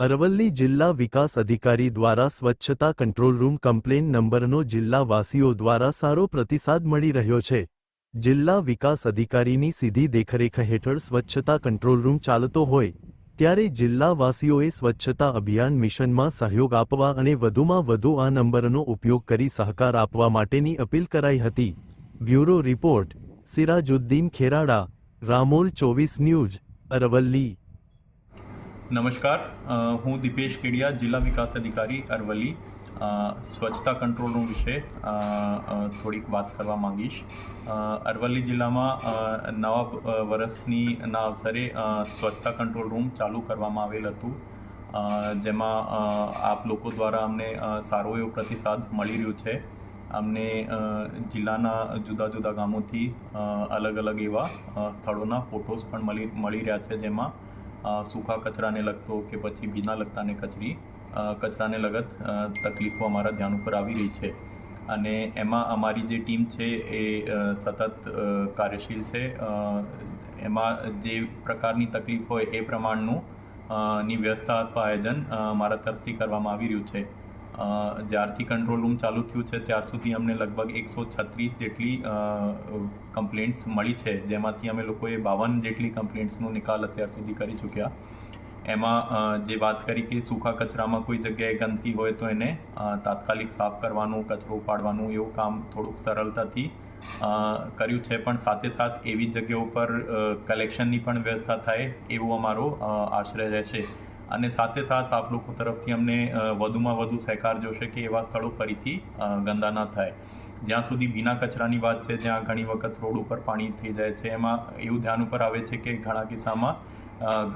અરવલ્લી જિલ્લા વિકાસ અધિકારી દ્વારા સ્વચ્છતા કંટ્રોલ રૂમ કમ્પ્લેન નંબરનો જિલ્લાવાસીઓ દ્વારા સારો પ્રતિસાદ મળી રહ્યો છે. જિલ્લા વિકાસ અધિકારીની સીધી દેખરેખ હેઠળ સ્વચ્છતા કંટ્રોલ રૂમ ચાલતો હોય, ત્યારે જિલ્લાવાસીઓએ સ્વચ્છતા અભિયાન મિશનમાં સહયોગ આપવા અને વધુમાં વધુ આ નંબરનો ઉપયોગ કરી સહકાર આપવા માટેની અપીલ કરાઈ હતી. બ્યુરો રિપોર્ટ, સિરાજુદ્દીન ખેરાડા, રામોલ ચોવીસ ન્યૂઝ, અરવલ્લી. નમસ્કાર. હું દીપેશ કેડિયા, જિલ્લા વિકાસ અધિકારી, અરવલ્લી. સ્વચ્છતા કંટ્રોલ રૂમ વિશે થોડીક વાત કરવા માંગીશ. અરવલ્લી જિલ્લામાં નવા વર્ષની, ના અવસરે સ્વચ્છતા કંટ્રોલ રૂમ ચાલુ કરવામાં આવેલ હતું. જેમાં આપ લોકો દ્વારા અમને સારો એવો પ્રતિસાદ મળી રહ્યો છે. અમને જિલ્લાના જુદા જુદા ગામોથી અલગ અલગ એવા સ્થળોના ફોટોસ પણ મળી મળી રહ્યા છે, જેમાં સૂકા કચરાને લગતો કે પછી ભીના લગતાને કચરી કચરાને લગત તકલીફો અમારા ધ્યાન ઉપર આવી રહી છે. અને એમાં અમારી જે ટીમ છે એ સતત કાર્યશીલ છે. એમાં જે પ્રકારની તકલીફ હોય એ પ્રમાણનું ની વ્યવસ્થા અથવા આયોજન મારા તરફથી કરવામાં આવી રહ્યું છે. જ્યારથી કંટ્રોલ રૂમ ચાલુ થયું છે, ત્યાર સુધી અમને લગભગ એકસો છત્રીસ જેટલી કમ્પ્લેન્ટ્સ મળી છે, જેમાંથી અમે લોકોએ બાવન જેટલી કમ્પ્લેન્ટ્સનો નિકાલ અત્યાર સુધી કરી ચૂક્યા. એમાં જે વાત કરી કે સૂકા કચરામાં કોઈ જગ્યાએ ગંદકી હોય તો એને તાત્કાલિક સાફ કરવાનું, કચરો ઉપાડવાનું એવું કામ થોડુંક સરળતાથી કર્યું છે. પણ સાથે સાથ એવી જગ્યાઓ પર કલેક્શનની પણ વ્યવસ્થા થાય એવો અમારો આશ્રય રહેશે. અને સાથે સાથ આપ લોકો તરફથી અમને વધુમાં વધુ સહકાર જોશે કે એવા સ્થળો ફરીથી ગંદા ન થાય. જ્યાં સુધી ભીના કચરાની વાત છે, જ્યાં ઘણી વખત રોડ ઉપર પાણી થઈ જાય છે, એમાં એવું ધ્યાન ઉપર આવે છે કે ઘણા કિસ્સામાં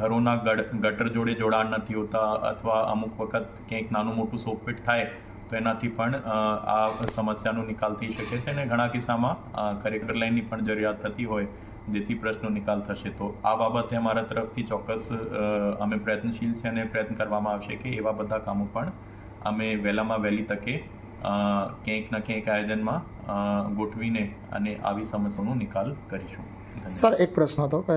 ઘરોના ગટર જોડે જોડાણ નથી હોતા અથવા અમુક વખત ક્યાંક નાનું મોટું સોપપીટ થાય, તો એનાથી પણ આ સમસ્યાનો નિકાલ થઈ શકે છે અને ઘણા કિસ્સામાં ખરેખર લાઇનની પણ જરૂરિયાત થતી હોય. જેથી પ્રશ્નનો નિકાલ થશે. તો આ બાબતે અમારા તરફથી ચોક્કસ અમે પ્રયત્નશીલ છે અને પ્રયત્ન કરવામાં આવશે કે એવા બધા કામો પણ અમે વહેલામાં વહેલી તકે ક્યાંક ના ક્યાંક આયોજનમાં ગોઠવીને અને આવી સમસ્યાનો નિકાલ કરીશું. સર એક પ્રશ્ન હતો કે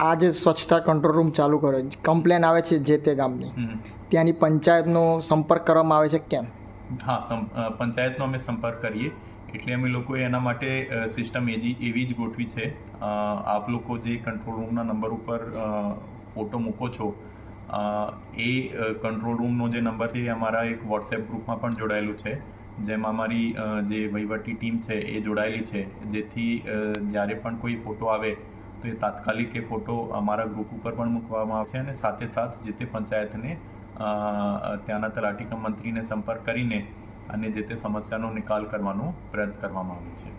આ જે સ્વચ્છતા કંટ્રોલ રૂમ ચાલુ કર્યો કમ્પ્લેન આવે છે જે તે ગામની ત્યાંની પંચાયતનો સંપર્ક કરવામાં આવે છે કેમ? હા પંચાયતનો અમે સંપર્ક કરીએ. એટલે અમે લોકોએ એના માટે સિસ્ટમ એજી, એવી જ ગોઠવી છે. આપ લોકો જે કંટ્રોલ રૂમના નંબર ઉપર ફોટો મૂકો છો એ કંટ્રોલ રૂમનો જે નંબર છે એ અમારા એક વોટ્સએપ ગ્રુપમાં પણ જોડાયેલું છે. જેમાં અમારી જે વહીવટી ટીમ છે એ જોડાયેલી છે. જેથી જ્યારે પણ કોઈ ફોટો આવે, તો એ તાત્કાલિક એ ફોટો અમારા ગ્રુપ ઉપર પણ મૂકવામાં આવે છે અને સાથે સાથ જે તે પંચાયતને ત્યાંના તરાટીકમ મંત્રીને સંપર્ક કરીને અને જે તે સમસ્યાનો નિકાલ કરવાનો પ્રયત્ન કરવામાં આવે છે.